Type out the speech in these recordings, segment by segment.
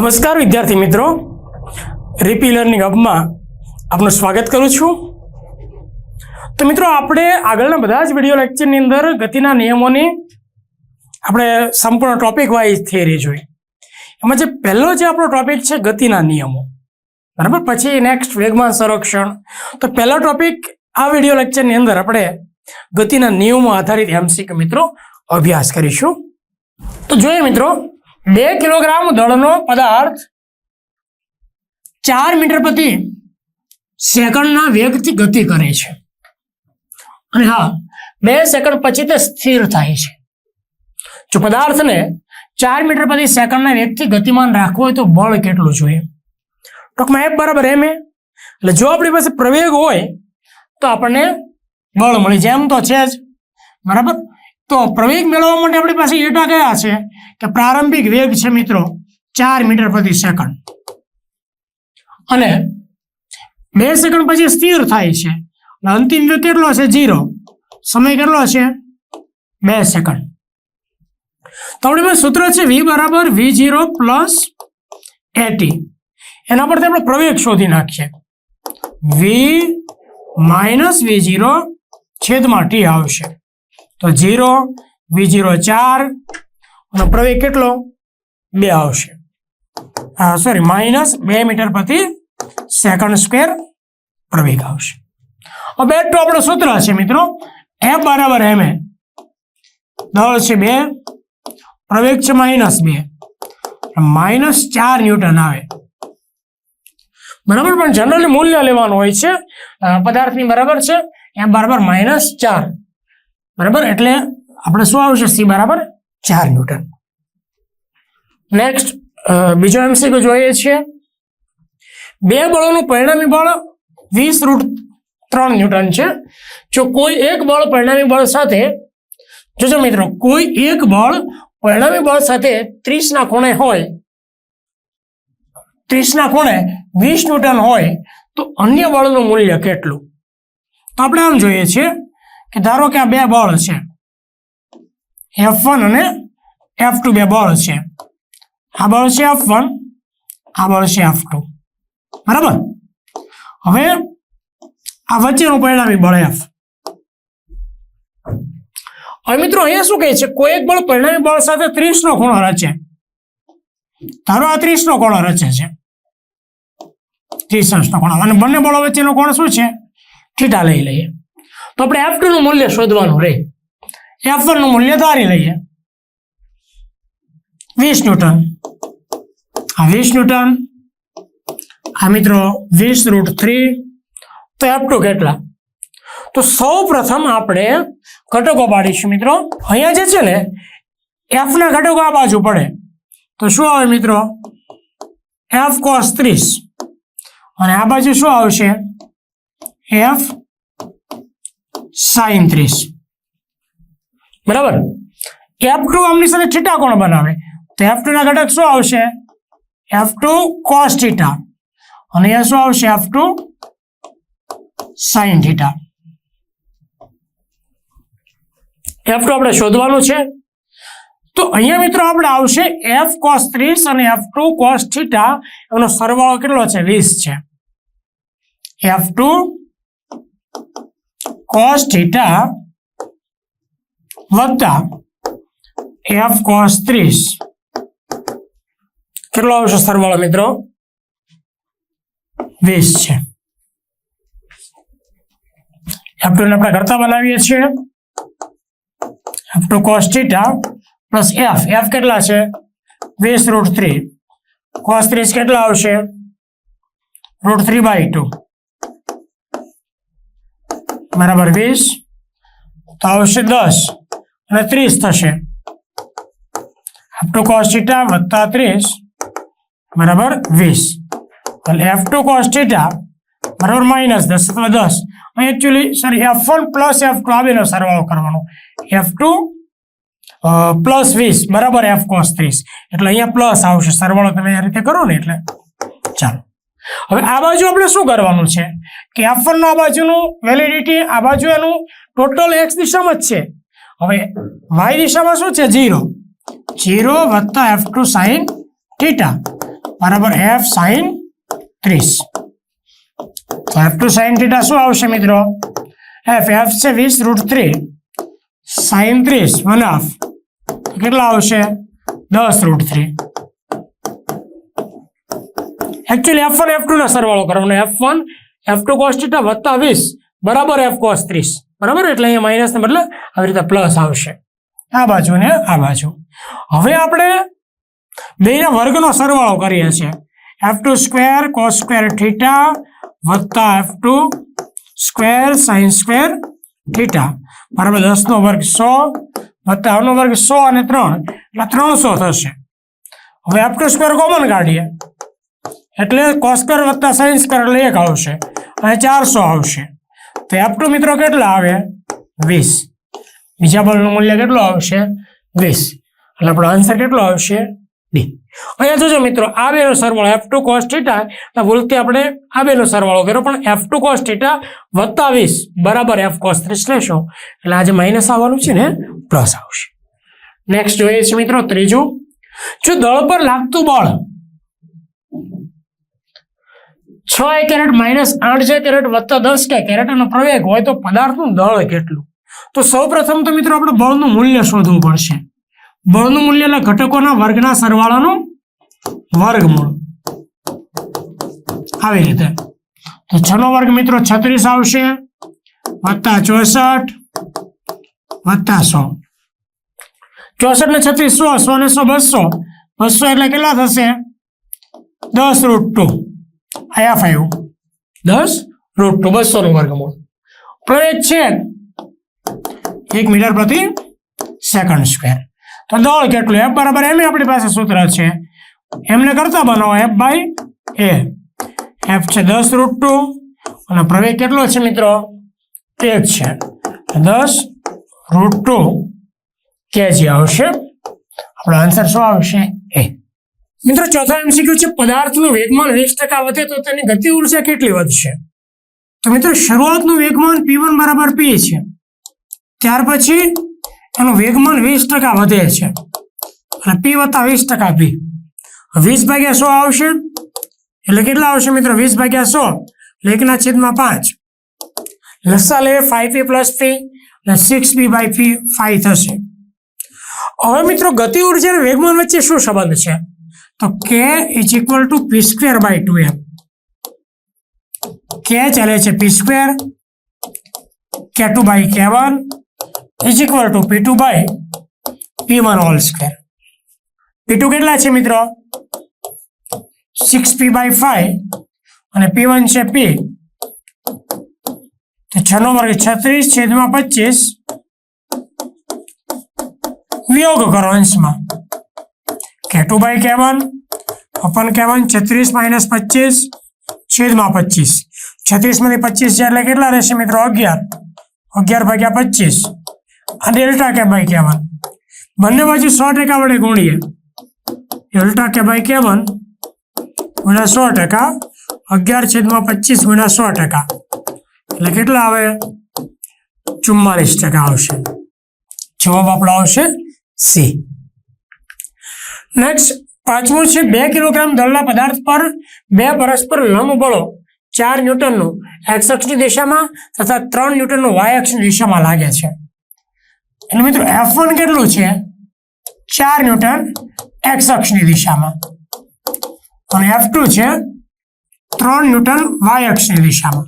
નમસ્કાર વિદ્યાર્થી મિત્રો. રીપી લર્નિંગ હબમાં આપનું સ્વાગત કરું છું. તો મિત્રો, આપણે આગળના બધા જ વીડિયો લેક્ચરની અંદર ગતિના નિયમોની આપણે સંપૂર્ણ ટોપિક વાઇઝ થિયરી જોઈ. એમાં જે પહેલો જે આપણો ટોપિક છે ગતિના નિયમો. બરાબર? પછી નેક્સ્ટ વેગમાન સંરક્ષણ. તો પહેલો ટોપિક આ વીડિયો લેક્ચરની અંદર આપણે ગતિના નિયમો આધારિત એમસીક્યુ મિત્રો અભ્યાસ કરીશું. તો જોઈએ મિત્રો બે કિલોગ્રામ દળનો પદાર્થ ચાર મીટર પ્રતિ સેકન્ડના વેગથી ગતિ કરે છે. અને હા, બે સેકન્ડ પછી તે સ્થિર થાય છે. જો પદાર્થને ચાર મીટર પ્રતિ સેકન્ડના વેગથી ગતિમાન રાખવો હોય તો બળ કેટલું જોઈએ? ટૂંકમાં એફ બરાબર એમ એટલે જો આપણી પાસે પ્રવેગ હોય તો આપણને બળ મળી જાય. એમ તો છે જ. બરાબર? તો પ્રવેગ મેળવવા માટે આપણી પાસે એટા કયા છે? કે પ્રારંભિક વેગ છે મિત્રો, ચાર મીટર પ્રતિ સેકન્ડ. અને બે સેકન્ડ પછી સ્થિર થાય છે. અંતિમ વેગ કેટલો છે? જીરો સમય કેટલો છે? બે સેકન્ડ. તો આપણી પાસે સૂત્ર છે વી બરાબર વી જીરો પ્લસ એટી એના પરથી આપણે પ્રવેગ શોધી નાખીએ. વી માઇનસ વી જીરો છેદમાં ટી આવશે. તો જીરો, વી જીરો ચાર. અને પ્રવેગ કેટલો? બે આવશે. હા સોરી માઇનસ બે મીટર પ્રતિ સેકન્ડ સ્ક્વેર પ્રવેગ આવશે. હવે બે તો આપણું સૂત્ર છે મિત્રો. એફ બરાબર એમ એ. દળ છે બે, પ્રવેગ છે માઇનસ બે. માઇનસ ચાર ન્યૂટન આવે. બરાબર? પણ જનરલી મૂલ્ય લેવાનું હોય છે. પદાર્થની બરાબર છે. એમ બરાબર માઇનસ ચાર. બરાબર? એટલે આપણે શું આવશે? સી બરાબર? ચાર ન્યૂટન. નેક્સ્ટ બીજો એમસીક્યુ જોઈએ છીએ બે બળોનું પરિણામી બળ વીસ રૂટ ત્રણ ન્યૂટન છે. જો કોઈ એક બળ પરિણામી બળ સાથે, જોજો મિત્રો, કોઈ એક બળ પરિણામી બળ સાથે ત્રીસના ખૂણે હોય, ત્રીસના ખૂણે વીસ ન્યૂટન હોય, તો અન્ય બળનું મૂલ્ય કેટલું? તો આપણે આમ જોઈએ છીએ કે ધારો કે આ બે બળ છે. એફ વન અને એફ ટુ બે બળ છે. આ બળ છે એફ વન આ બળ છે એફ ટુ બરાબર? હવે આ વચ્ચેનું પરિણામી બળ એફ હવે મિત્રો અહીંયા શું કહે છે? કોઈ એક બળ પરિણામી બળ સાથે ત્રીસનો ખૂણો રચે. ધારો આ ત્રીસનો ખૂણો રચે છે. ત્રીસ અંશનો ખૂણો. અને બંને બળો વચ્ચેનો કોણ શું છે? થીટા લઈ લઈએ. તો આપણે એફનું મૂલ્ય શોધવાનું રહે એફનું મૂલ્ય ધારી લઈએ. વીસ ન્યૂટન. આ વીસ ન્યૂટન. આ મિત્રો વીસ રૂટ થ્રી તો એફ ટુ કેટલા? તો સૌ પ્રથમ આપણે ઘટકો પાડીશું મિત્રો. અહીંયા જે છે ને એફ ના ઘટકો આ બાજુ પડે. તો શું આવે મિત્રો? એફ કોસ ત્રીસ. અને આ બાજુ શું આવશે? એફ સાઈન ત્રીસ. બરાબર? એફ ટુ આમની સાથે થીટા કોણ બનાવે? તો એફ ટુ ના ઘટક શું આવશે? એફ ટુ કોસ થીટા અને અહીંયા શું આવશે? F two sine theta F two આપણે શોધવાનું છે. તો અહીંયા મિત્રો આપણે આવશે એફ કોસ ત્રીસ અને એફ ટુ કોસ થીટા એનો સરવાળો કેટલો છે? વીસ છે. એફ ટુ કોસ થીટા વત્તા એફ કોસ ત્રીસ. કેટલો આવશે સરવાળો મિત્રો? વીસ છે. એફ ટુ આપણે કરતા બનાવીએ છીએ. F two cos theta plus F F કેટલા છે? વીસ રૂટ થ્રી કોસ ત્રીસ કેટલા આવશે? રૂટ થ્રી બાય ટુ બરાબર વીસ, તો આવશે દસ અને ત્રીસ થશે. એફ ટુ કોસ્ટિટા વત્તા ત્રીસ બરાબર વીસ. એટલે એફ ટુ કોસ્ટિટા બરાબર માઇનસ દસ અથવા દસ. અહીં actually sorry F one plus F two આ બેનો સરવાળો કરવાનો. એફ ટુ પ્લસ વીસ બરાબર એફ કોસ ત્રીસ. એટલે અહીંયા પ્લસ આવશે. સરવાળો તમે આ રીતે કરો ને એટલે ચાલો. હવે આ બાજુ આપણે શું કરવાનું છે? કે એફ વન આ બાજુનું વેલિડિટી આ બાજુ એનું ટોટલ એક્સ દિશામાં જ છે. હવે વાય દિશામાં શું છે? જીરો જીરો વત્તા એફ ટુ સાઈન થીટા બરાબર એફ સાઈન ત્રીસ. તો એફ ટુ સાઈન થીટા શું આવશે મિત્રો? એફ એફ છે વીસ રૂટ થ્રી સાઈન ત્રીસ વન હાફ કેટલા આવશે? દસ root three actually F one F ટુના સરવાળો કરવાનો F one F two cos theta વત્તા વીસ, બરાબર એફ કોસ ત્રીસ. બરાબર? એટલે અહીંયા માઇનસ ને બદલે આવી રીતે પ્લસ આવશે. આ બાજુ ને આ બાજુ. હવે આપણે બેના વર્ગનો સરવાળો કરીએ છીએ. F two square cos square theta વત્તા F two square sine square theta બરાબર? દસનો વર્ગ સો વત્તા આવનો વર્ગ સો અને ત્રણ. એટલે ત્રણસો થશે. હવે એફ ટુ સ્ક્વેર કોમન કાઢીએ. એટલે કોસ્કર વત્તા સાયન્સ કરેલ એક આવશે. અને ચારસો આવશે. તો એફ ટુ મિત્રો કેટલા આવે? વીસ. બીજા બળનું મૂલ્ય કેટલું આવશે? વીસ. એટલે આપણો આન્સર કેટલો આવશે? ડી અહીંયા જોજો મિત્રો આ બેનો સરવાળો એફ ટુ કોસ થીટા ભૂલથી આપણે આ બેનો સરવાળો કર્યો, પણ એફ ટુ કોસ ટીટા વત્તા વીસ બરાબર એફ કોસ ત્રીસ લેશો. એટલે આજે માઇનસ આવવાનું છે ને પ્લસ આવશે. નેક્સ્ટ જોઈએ છે મિત્રો ત્રીજું. જો દળ પર લાગતું બળ છ કેરેટ માઇનસ આઠ છે કેરેટ વત્તા દસ કે કેરેટનો પ્રવેગ હોય તો પદાર્થનું દળ કેટલું? તો સૌ પ્રથમ તો મિત્રો આપણે બળનું મૂલ્ય શોધવું પડશે. બળનું મૂલ્ય એટલે ઘટકોના વર્ગના સરવાળાનું વર્ગમૂળ. આવી રીતે. તો છનો વર્ગ મિત્રો છત્રીસ આવશે. વત્તા ચોસઠ, વત્તા સો. ચોસઠ ને છત્રીસ સો સો ને સો, બસો. બસો એટલે કેટલા થશે? દસ રૂટ ટુ. આયા ફાઈવ દસ? રૂટ ટુ, બસો નું વર્ગમૂળ પ્રવેગ છે એક મીટર પ્રતિ સેકન્ડ સ્ક્વેર. તો દળ કેટલું? એફ બરાબર એમ આપણી પાસે સૂત્ર છે. એમને કરતા બનાવો એફ બાય એ એફ છે દસ રૂટ ટુ. અને પ્રવેગ કેટલો છે મિત્રો? એક છે. દસ રૂટ ટુ કેજી આવશે. આપણો આન્સર શું આવશે? એ મિત્રો, ચોથા એમસીક્યુ છે? પદાર્થનું વેગમાન વીસ ટકા વધે તો તેની ગતિ ઊર્જા કેટલી વધશે? તો મિત્રો, શરૂઆતનું વેગમાન પી બરાબર પી છે. ત્યાર પછી એનું વેગમાન વીસ ટકા વધે છે. અને પી વત્તા વીસ ટકા પી. વીસ ભાગ્યા સો આવશે. એટલે કેટલા આવશે મિત્રો? વીસ ભાગ્યા સો. એટલે એકના છેદમાં પાંચ. લસા લે ફાઈવ પી પ્લસ પી અને six P by P five થશે. હવે મિત્રો, ગતિ ઊર્જા અને વેગમાન વચ્ચે શું સંબંધ છે? તો K is equal to P square by two M કે ચાલે છે P square K two by K one is equal to P two by P one whole square P two કેટલા છે મિત્રો? સિક્સ પી બાય ફાઈવ અને પી one છે પી તો છનો વર્ગ છત્રીસ છેદમાં પચીસ. વિયોગ કરો અંશમાં. K two by K one upon K one છત્રીસ માઇનસ પચીસ, છેદમાં પચીસ. છત્રીસમાંથી પચીસ છે એટલે કેટલા રહેશે મિત્રો? અગિયાર. અગિયાર ભાગ્યા પચીસ. આ ડેલ્ટા કે બાય કેવન બંને બાજુ સો ટકા વડે ગુણીએ. ડેલ્ટા કે બાય કેવન ગુણ્યા સો ટકા. અગિયાર છેદમાં પચીસ ગુણ્યા સો ટકા. એટલે કેટલા આવે? ચુમ્માલીસ ટકા આવશે. જવાબ આપણો આવશે સી. નેક્સ્ટ પાંચમું છે, બે કિલોગ્રામ દળના પદાર્થ પર બે પરસ્પર લંબ બળો, ચાર ન્યૂટનનું. એક્સ અક્ષની દિશામાં તથા ત્રણ ન્યૂટનનું વાય અક્ષની દિશામાં લાગે છે. એટલે મિત્રો એફ વન કેટલું છે? ચાર ન્યૂટન એક્સ અક્ષની દિશામાં. અને એફ ટુ છે, ત્રણ ન્યૂટન વાય અક્ષની દિશામાં.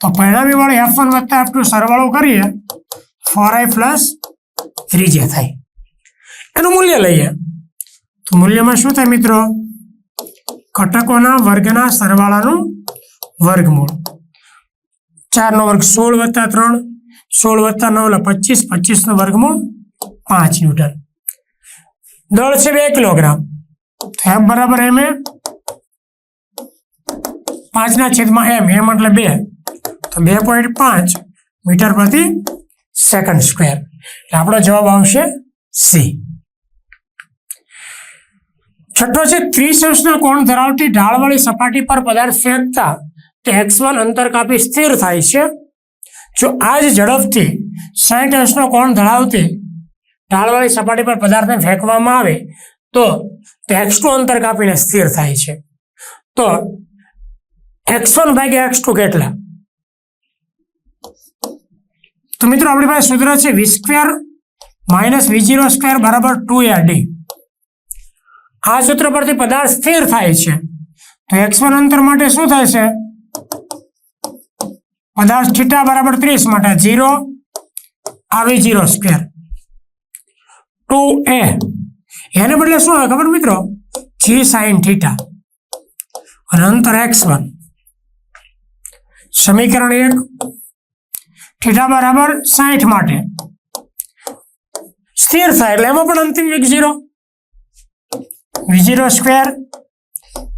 તો પરિણામી વાળો એફ વન વત્તા એફ ટુ સરવાળો કરીએ ફોર આઈ પ્લસ થ્રી જે થાય. એનું મૂલ્ય લઈએ. તો મૂલ્યમાં શું થાય મિત્રો? ઘટકોના વર્ગના સરવાળાનું વર્ગમૂળ. ચારનો વર્ગ સોળ વત્તા ત્રણ, સોળ વત્તા નવ એટલે પચીસ, પચીસનો વર્ગમૂળ પાંચ ન્યૂટન. દળ છે બે કિલોગ્રામ. એમ બરાબર એમ એ? પાંચના છેદમાં એમ એમ એટલે બે. તો બે પોઈન્ટ પાંચ મીટર પ્રતિ સેકન્ડ સ્ક્વેર. એટલે આપણો જવાબ આવશે સી. છઠ્ઠો છે ત્રીસ અંશના કોણ ધરાવતી ઢાળવાળી સપાટી પર પદાર્થ ફેંકતા તે એક્સ વન અંતર કાપી સ્થિર થાય છે? જો આ જ ઝડપથી સાઠ અંશનો કોણ ધરાવતી ઢાળવાળી સપાટી પર પદાર્થને ફેંકવામાં આવે, તો તે એક્સ ટુ અંતર કાપીને સ્થિર થાય છે. તો એક્સ વન ભાગ્યા એક્સ ટુ કેટલા? તો મિત્રો, આપણી પાસે સૂત્ર છે V square minus V zero square બરાબર ટુ એ ડી આ સૂત્ર પરથી પદાર્થ સ્થિર થાય છે. તો એક્સ વન અંતર માટે શું થાય છે? પદાર્થ થીટા બરાબર ત્રીસ માટે જીરો આવી જીરો સ્ક્વેર ટુ એ. એને બદલે શું આવે ખબર મિત્રો? જી સાઈન થીટા અને અંતર એક્સ સમીકરણ એક. થીટા બરાબર સાઠ માટે. સ્થિર થાય, એટલે એમાં પણ અંતિમ એક zero V zero square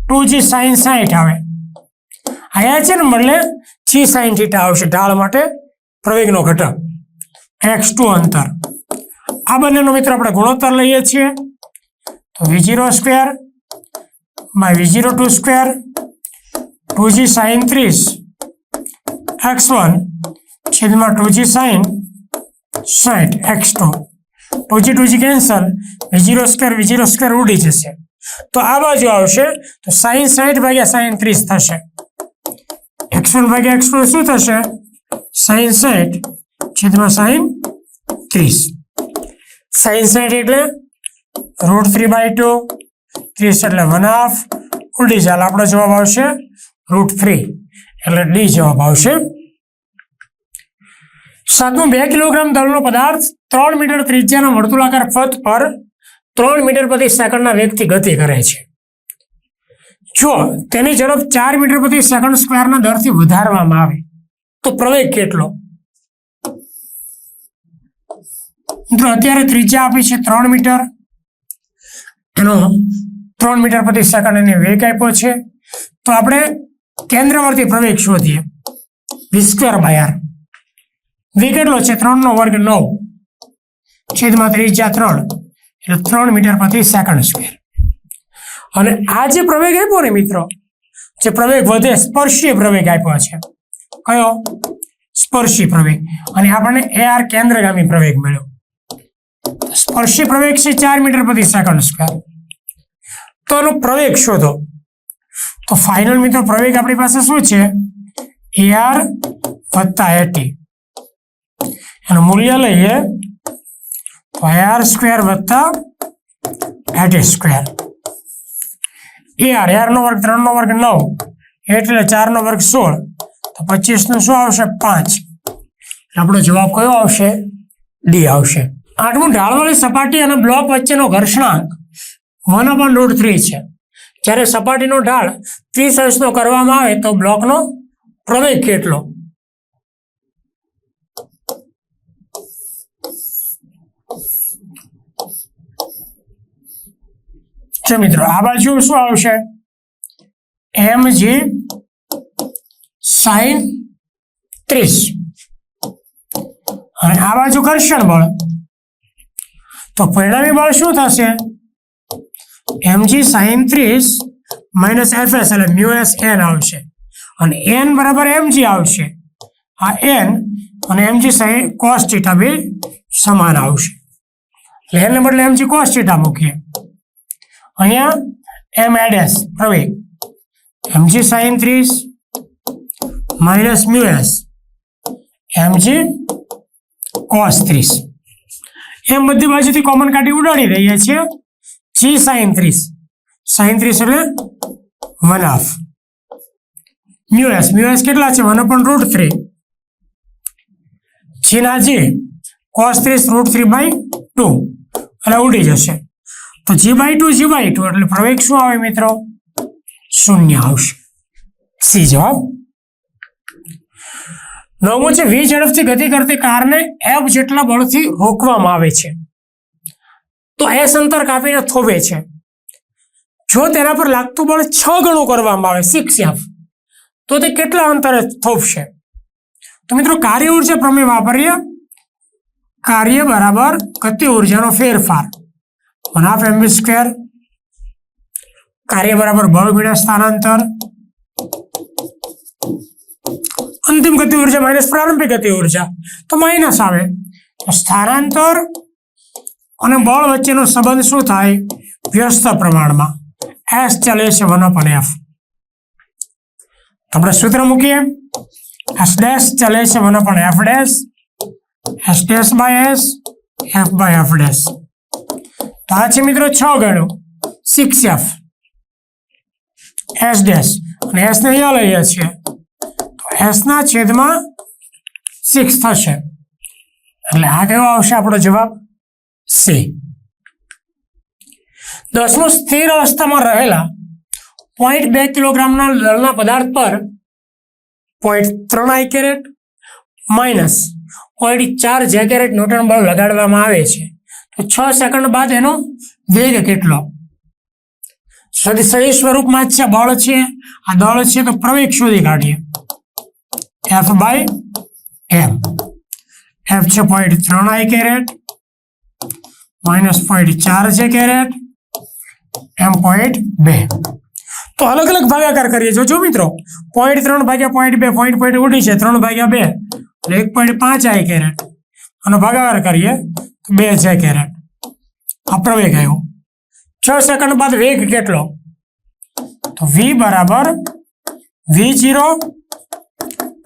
two G sine સાઠ આવે. અહીંયા છે ને મળે જી સાઇન થીટા આવશે ઢાળ માટે પ્રવેગનો ઘટક. એક્સ ટુ અંતર. આ બંનેનો મિત્ર આપણે ગુણોત્તર લઈએ છીએ. તો V zero square by V zero two square two G sine ત્રીસ. એક્સ વન છેદમાં ટુ જી સાઈન સાઠ X two. Two ટોચી cancel V square V zero square ઉડી જશે. તો આ બાજુ આવશે, તો સાઈન સાઈઠ ભાગ્યા સાઈન ત્રીસ થશે. એક્સ વન ભાગ્યા એક્સ ટુ શું થશે? સાઈન સાઈઠ છેદમાં સાઈન ત્રીસ. સાઈન સાઈઠ એટલે રૂટ થ્રી બાય ટુ, ત્રીસ એટલે વન હાફ, ઉડી ચાલ આપણો જવાબ આવશે રૂટ થ્રી. એટલે ડી જવાબ આવશે સાતમું બે કિલોગ્રામ દળનો પદાર્થ, ત્રણ મીટર ત્રિજ્યાના વર્તુળાકાર પથ પર ત્રણ મીટર પ્રતિ સેકન્ડના વેગથી ગતિ કરે છે. જો તેની ઝડપ ચાર મીટર પ્રતિ સેકન્ડ સ્ક્વેરના દરથી વધારવામાં આવે, તો પ્રવેગ કેટલો? મિત્રો, અત્યારે ત્રિજ્યા આપી છે ત્રણ મીટર. એનો ત્રણ મીટર પ્રતિ સેકન્ડ એને વેગ આપ્યો છે. તો આપણે કેન્દ્રવર્તી પ્રવેગ શોધીએ. વી સ્ક્વેર વી કેટલો છે? ત્રણનો વર્ગ નવ. છેદમાં ત્રિજ્યા ત્રણ. એટલે ત્રણ મીટર પ્રતિ સેકન્ડ સ્ક્વેર. અને આ જે પ્રવેગ આપ્યો ને મિત્રો, જે પ્રવેગ વધે, સ્પર્શીય પ્રવેગ આપ્યો છે. કયો? સ્પર્શી પ્રવેગ. અને આપણને એ આર કેન્દ્રગામી પ્રવેગ મળ્યો. સ્પર્શી પ્રવેગ છે ચાર મીટર પ્રતિ સેકન્ડ સ્ક્વેર. તો એનો પ્રવેગ શોધો. તો ફાઇનલ મિત્રો, પ્રવેગ આપણી પાસે શું છે? એ આર વત્તા એટી એનું મૂલ્ય લઈએ તો આર સ્ક્વેર વત્તા એટી સ્ક્વેર એ આર આરનો વર્ગ ત્રણનો વર્ગ નવ, એટલે ચારનો વર્ગ સોળ, તો પચીસનું શું આવશે? પાંચ. આપણો જવાબ કયો આવશે? ડી આવશે. આઠમું, ઢાળવાળી સપાટી અને બ્લોક વચ્ચેનો ઘર્ષણાંક વન અપન રૂટ થ્રી છે. જ્યારે સપાટીનો ઢાળ ત્રીસ અંશનો કરવામાં આવે તો બ્લોકનો પ્રવેગ કેટલો? છે મિત્રો, આ બાજુ શું આવશે? એમ જી સાઈન ત્રીસ. અને આ બાજુ ઘર્ષણ બળ. તો પરિણામી બળ શું થશે? એમજી સાઈન ત્રીસ માઇનસ એફ એસ એટલે મ્યુ એસ એન આવશે. અને એન બરાબર એમજી આવશે. આ એન અને એમજી સાઈન કોસ્ટીટા બી સમાન આવશે. એટલે એને બદલે એમજી કોસ થીટા મૂકીએ. અહીંયા એમ એડેસ હવે એમજી સાઈન ત્રીસ minus mu S MG cos ત્રીસ એમ બધી બાજુથી કોમન કાઢી ઉડાડી રહ્યા છીએ. જી સાઈન ત્રીસ સાઈન ત્રીસ એટલે one half mu S mu S કેટલા છે? વન પણ રૂટ થ્રી જીના જી કોસ ત્રીસ રૂટ થ્રી બાય ટુ એટલે ઉડી જશે. તો G by two G by two એટલે પ્રવેગ શું આવે મિત્રો? શૂન્ય આવશે. સી જવાબ? નવમું છે વી ઝડપથી ગતિ કરતી કારને એફ જેટલા બળથી રોકવામાં આવે છે. તો એસ અંતર કાપીને થોભે છે. જો તેના પર લાગતું બળ છ ગણું કરવામાં આવે સિક્સ એફ તો તે કેટલા અંતરે થોભશે? તો મિત્રો, કાર્ય ઊર્જા પ્રમેય વાપરીએ. કાર્ય બરાબર ગતિ ઉર્જાનો ફેરફાર. વન હાફ એમબી સ્ક્વેર કાર્ય બરાબર બળ ગુણ્યા સ્થાનાંતર. અંતિમ ગતિ ઊર્જા માઇનસ પ્રારંભિક ગતિ ઊર્જા. તો માઇનસ આવે. તો સ્થાનાંતર અને બળ વચ્ચેનો સંબંધ શું થાય? વ્યસ્ત પ્રમાણમાં. એસ ચાલે છે વન અપન એફ આપણે સૂત્ર મૂકીએ. એસ ડેશ ચાલે છે one upon F dash S dash by S F by F dash તો આ છે મિત્રો છ ગણું. સિક્સ એફ એસ ડેશ અને એસને અહીંયા લઈએ છીએ. તો એસના છેદમાં સિક્સ થશે. એટલે આ કેવો આવશે આપણો જવાબ? સી દસમું સ્થિર અવસ્થામાં રહેલા પોઈન્ટ બે કિલોગ્રામના લળના પદાર્થ પર પોઈન્ટ ત્રણ આઈ કેરેટ માઇનસ પોઈન્ટ ચાર જે કેરેટ ન્યૂટન બળ લગાડવામાં આવે છે. છ સેકન્ડ બાદ એનો વેગ કેટલો? સહી સ્વરૂપમાં જ છે, બળ છે. આ દળ છે, તો પ્રવેગ શોધી કાઢીએ. એફ બાય એમ એફ છે પોઈન્ટ ત્રણ આઈ કેરેટ માઇનસ પોઈન્ટ ચાર છે કેરેટ એમ પોઈન્ટ બે. તો અલગ અલગ ભાગાકાર કરીએ. જોજો મિત્રો. પોઈન્ટ ત્રણ ભાગ્યા પોઈન્ટ બે પોઈન્ટ પોઈન્ટ ઉડી છે. ત્રણ ભાગ્યા બે. એટલે એક પોઈન્ટ પાંચ આઈ કેરેટ અને ભાગાકાર કરીએ તો બે છે કેરેટ. આ પ્રવેગ આવ્યો. છ સેકન્ડ બાદ વેગ કેટલો? તો વી બરાબર વી જીરો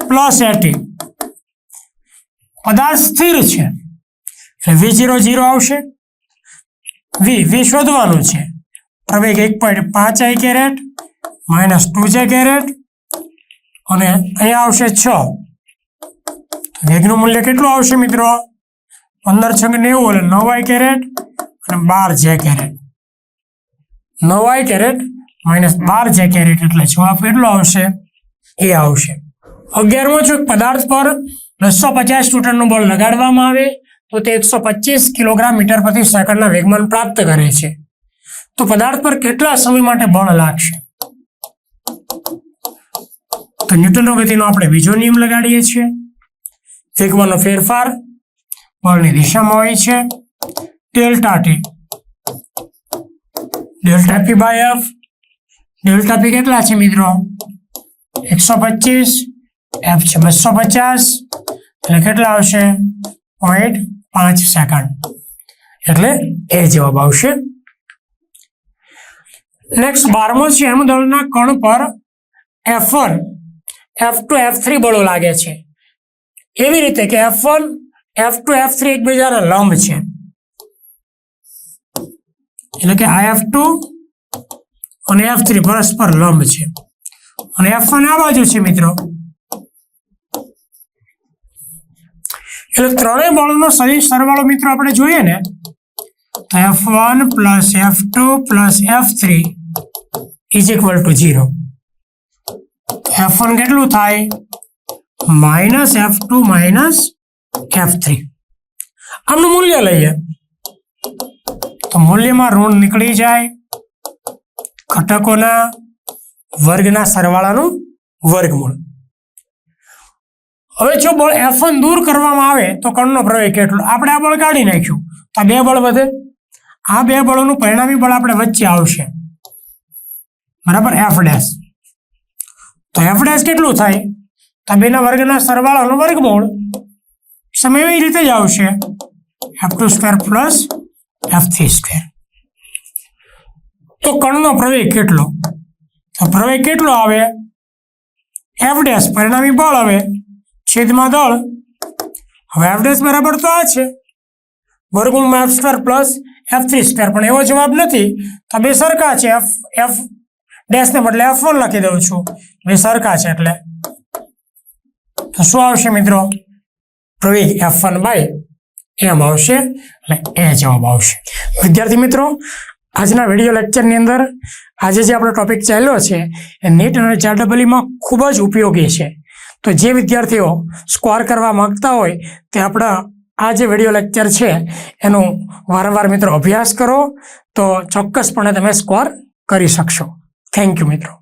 પ્લસ એટી પદાર્થ સ્થિર છે. એટલે વી જીરો જીરો આવશે. વી વી શોધવાનું છે. પ્રવેગ એક પોઈન્ટ પાંચ આઈ કેરેટ, માઇનસ ટુ છે કેરેટ, અને અહીંયા આવશે છ. વેગનું મૂલ્ય કેટલું આવશે મિત્રો? પંદર છંગ નેવું એટલે નવ આઈ કેરેટ અને બાર જે કેરેટ. નવ આઈ કેરેટ માઇનસ બાર જે કેરેટ એટલે જવાબ કેટલો આવશે? એ આવશે. અગિયારમો જો પદાર્થ પર બસો પચાસ ન્યૂટનનું બળ લગાડવામાં આવે તો તે એકસો પચીસ કિલોગ્રામ મીટર પ્રતિ સેકન્ડના વેગમાન પ્રાપ્ત કરે છે. તો પદાર્થ પર કેટલા સમય માટે બળ લાગશે? તો ન્યૂટનનો ગતિનો આપણે બીજો નિયમ લગાડીએ છીએ. વેગમાંનો ફેરફાર બળની દિશામાં હોય છે. Delta T. Delta P by F. Delta P કેટલા છે મિત્રો? એકસો પચીસ. એફ છે બસો પચાસ. એટલે કેટલા આવશે? પોઈન્ટ પાંચ સેકન્ડ. એટલે એ જવાબ આવશે. નેક્સ્ટ બારમો છે એમ દળના કણ પર F one F two F three બળો લાગે છે. એવી રીતે કે F one F two F three એકબીજાને લંબ છે. એટલે કે આ એફ ટુ અને એફ થ્રી પરસ્પર લંબ છે. અને એફ વન આ બાજુ છે મિત્રો. એટલે ત્રણેય બળનો સહી સરવાળો મિત્રો આપણે જોઈએ ને, તો F one plus F two plus F three is equal to zero F one કેટલું થાય? Minus F two minus F three. આમનું મૂલ્ય લઈએ. તો મૂલ્યમાં ઋણ નીકળી જાય. ઘટકોના વર્ગના સરવાળાનું વર્ગમૂળ. હવે જો બળ એફ દૂર કરવામાં આવે, તો કણનો પ્રવેગ કેટલો? આપણે આ બળ કાઢી નાખ્યું. તો બે બળ વધે. આ બે બળોનું પરિણામી બળ આપણે વચ્ચે આવશે. બરાબર? F dash. તો એફ ડેશ કેટલું થાય? તો બેના વર્ગના સરવાળાનું વર્ગમૂળ સમય એવી રીતે જ આવશે. F two square plus F three square તો કણનો પ્રવેગ કેટલો? તો પ્રવેગ કેટલો આવે? એફ ડેશ પરિણામી બળ આવે. છેદમાં દળ. હવે એફ ડેશ બરાબર તો આ છે. વર્ગમૂળમાં F square plus F three square પણ એવો જવાબ નથી. તો બે સરખા છે. એફ એફ ડેશને બદલે એફ વન લખી દઉં છું. બે સરખા છે એટલે તો શું આવશે મિત્રો? પ્રવેગ એફ વન બાય એમ આવશે અને એ જવાબ આવશે. વિદ્યાર્થી મિત્રો, આજના વીડિયો લેક્ચરની અંદર આજે જે આપણો ટોપિક ચાલ્યો છે, એ નીટ અને ચારડબલીમાં ખૂબ જ ઉપયોગી છે. તો જે વિદ્યાર્થીઓ સ્કોર કરવા માગતા હોય, તે આપણા આ જે વીડિયો લેક્ચર છે, એનું વારંવાર મિત્રો અભ્યાસ કરો, તો ચોક્કસપણે તમે સ્કોર કરી શકશો. થેન્ક યુ મિત્રો.